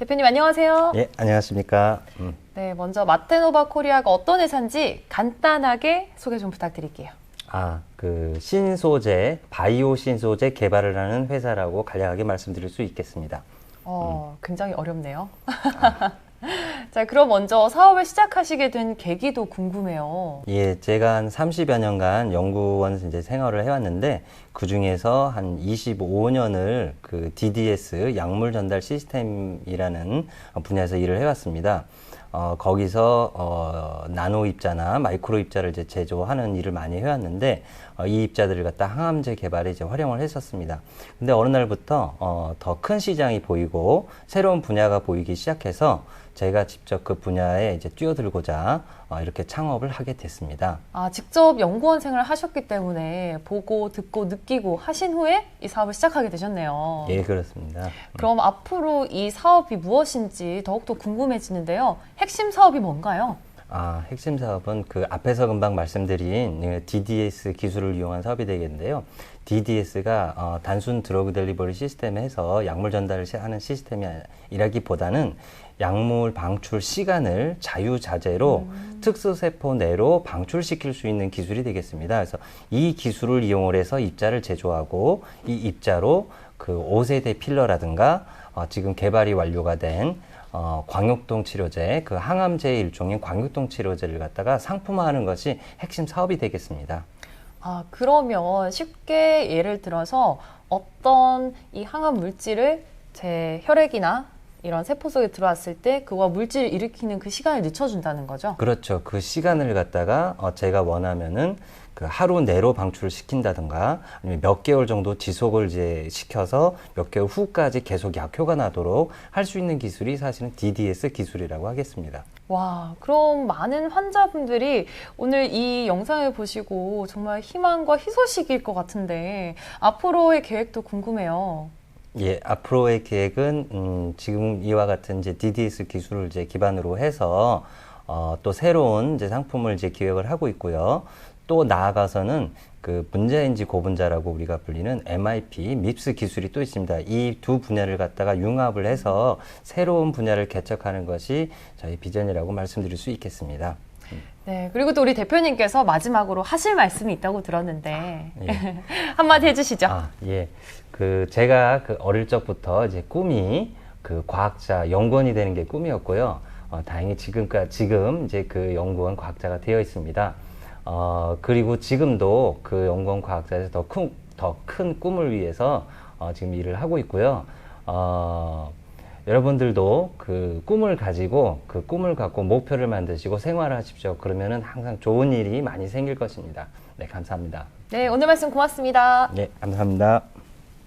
대표님 안녕하세요. 예, 안녕하십니까. 음, 네, 먼저 마테노바 코리아가 어떤 회사인지 간단하게 소개 좀 부탁드릴게요. 아, 그 신소재, 바이오 신소재 개발을 하는 회사라고 간략하게 말씀드릴 수 있겠습니다. 어, 굉장히 어렵네요. 자, 그럼 먼저 사업을 시작하시게 된 계기도 궁금해요. 예, 제가 한 30여 년간 연구원 이제 생활을 해왔는데 그 중에서 한 25년을 그 DDS 약물 전달 시스템이라는 분야에서 일을 해왔습니다. 어, 거기서 어, 나노 입자나 마이크로 입자를 이제 제조하는 일을 많이 해왔는데 어, 이 입자들을 갖다 항암제 개발에 이제 활용을 했었습니다. 근데 어느 날부터 어, 더 큰 시장이 보이고 새로운 분야가 보이기 시작해서 제가 직접 그 분야에 이제 뛰어들고자 어, 이렇게 창업을 하게 됐습니다. 아, 직접 연구원 생활을 하셨기 때문에 보고 듣고 느끼고 하신 후에 이 사업을 시작하게 되셨네요. 예, 그렇습니다. 그럼 앞으로 이 사업이 무엇인지 더욱더 궁금해지는데요. 핵심 사업이 뭔가요? 아, 핵심 사업은 그 앞에서 금방 말씀드린 그 DDS 기술을 이용한 사업이 되겠는데요. DDS가 어, 단순 드러그 델리버리 시스템에서 약물 전달을 시- 하는 시스템이라기보다는 약물 방출 시간을 자유자재로 특수세포 내로 방출시킬 수 있는 기술이 되겠습니다. 그래서 이 기술을 이용을 해서 입자를 제조하고 이 입자로 그 5세대 필러라든가 어, 지금 개발이 완료가 된 어, 광역동 치료제, 그 항암제의 일종인 광역동 치료제를 갖다가 상품화하는 것이 핵심 사업이 되겠습니다. 아, 그러면 쉽게 예를 들어서 어떤 이 항암 물질을 제 혈액이나 이런 세포 속에 들어왔을 때 그와 물질을 일으키는 그 시간을 늦춰준다는 거죠. 그렇죠. 그 시간을 갖다가 어, 제가 원하면은 그 하루 내로 방출을 시킨다든가 아니면 몇 개월 정도 지속을 이제 시켜서 몇 개월 후까지 계속 약효가 나도록 할 수 있는 기술이 사실은 DDS 기술이라고 하겠습니다. 와, 그럼 많은 환자분들이 오늘 이 영상을 보시고 정말 희망과 희소식일 것 같은데 앞으로의 계획도 궁금해요. 예, 앞으로의 계획은 음, 지금 이와 같은 이제 DDS 기술을 이제 기반으로 해서 어, 또 새로운 이제 상품을 이제 기획을 하고 있고요. 또 나아가서는 그 문제인지 고분자라고 우리가 불리는 MIP, 밉스 기술이 또 있습니다. 이 두 분야를 갖다가 융합을 해서 새로운 분야를 개척하는 것이 저희 비전이라고 말씀드릴 수 있겠습니다. 네, 그리고 또 우리 대표님께서 마지막으로 하실 말씀이 있다고 들었는데 예. 한마디 해주시죠. 아, 예. 그 제가 그 어릴 적부터 이제 꿈이 그 과학자, 연구원이 되는 게 꿈이었고요. 어, 다행히 지금까지 지금 이제 그 연구원 과학자가 되어 있습니다. 어, 그리고 지금도 그 연구원 과학자에서 더 큰 더 큰 꿈을 위해서 어, 지금 일을 하고 있고요. 어, 여러분들도 그 꿈을 가지고 그 꿈을 갖고 목표를 만드시고 생활하십시오. 그러면은 항상 좋은 일이 많이 생길 것입니다. 네, 감사합니다. 네, 오늘 말씀 고맙습니다. 네, 감사합니다.